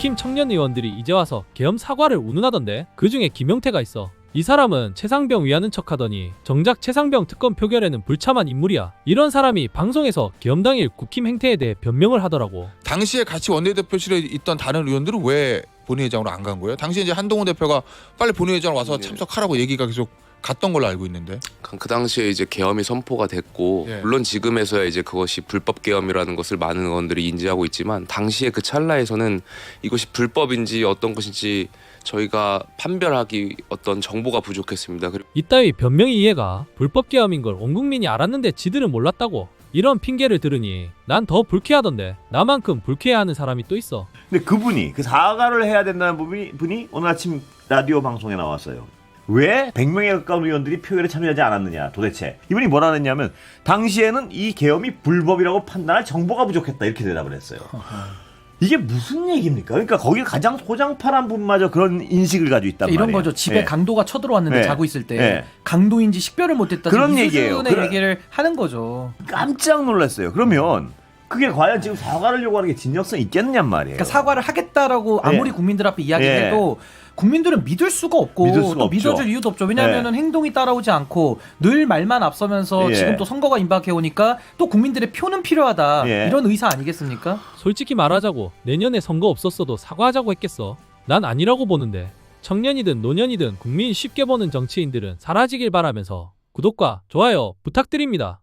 국힘 청년 의원들이 이제 와서 계엄 사과를 운운하던데 그 중에 김용태가 있어. 이 사람은 최상병 위하는 척 하더니 정작 최상병 특검 표결에는 불참한 인물이야. 이런 사람이 방송에서 계엄 당일 국힘 행태에 대해 변명을 하더라고. 당시에 같이 원내대표실에 있던 다른 의원들은 왜 본회의장으로 안 간 거예요? 당시에 이제 한동훈 대표가 빨리 본회의장 와서 네. 참석하라고 얘기가 계속 갔던 걸로 알고 있는데. 그- 그 당시에 이제 계엄이 선포가 됐고 예. 물론 지금에서야 이제 그것이 불법 계엄이라는 것을 많은 의원들이 인지하고 있지만 당시에 그 찰나에서는 이것이 불법인지 어떤 것인지 저희가 판별하기 어떤 정보가 부족했습니다. 그리고 이따위 변명이 이해가 불법 계엄인 걸 온 국민이 알았는데 지들은 몰랐다고. 이런 핑계를 들으니 난 더 불쾌하던데 나만큼 불쾌해하는 사람이 또 있어. 근데 그분이 그 사과를 해야 된다는 분이, 분이 오늘 아침 라디오 방송에 나왔어요. 왜 100명에 가까운 의원들이 표결에 참여하지 않았느냐 도대체 이분이 뭐라 했냐면 당시에는 이 계엄이 불법이라고 판단할 정보가 부족했다 이렇게 대답을 했어요. 이게 무슨 얘기입니까? 그러니까 거기 가장 소장파란 분마저 그런 인식을 가지고 있단 이런 말이에요. 거죠. 집에 예. 강도가 쳐들어왔는데 네. 자고 있을 때 네. 강도인지 식별을 못했다. 그런 이 얘기예요. 그래- 얘기를 하는 거죠. 깜짝 놀랐어요. 그러면 그게 과연 지금 사과를 요구하는 게 진정성 있겠느냔 말이에요. 그러니까 사과를 하겠다라고 네. 아무리 국민들 앞에 이야기해도 국민들은 믿을 수가 없고 믿을 수가 또 없죠. 믿어줄 이유도 없죠. 왜냐하면 행동이 따라오지 않고 늘 말만 앞서면서 예. 지금 또 선거가 임박해 오니까 또 국민들의 표는 필요하다. 예. 이런 의사 아니겠습니까? 솔직히 말하자고 내년에 선거 없었어도 사과하자고 했겠어. 난 아니라고 보는데 청년이든 노년이든 국민 쉽게 보는 정치인들은 사라지길 바라면서 구독과 좋아요 부탁드립니다.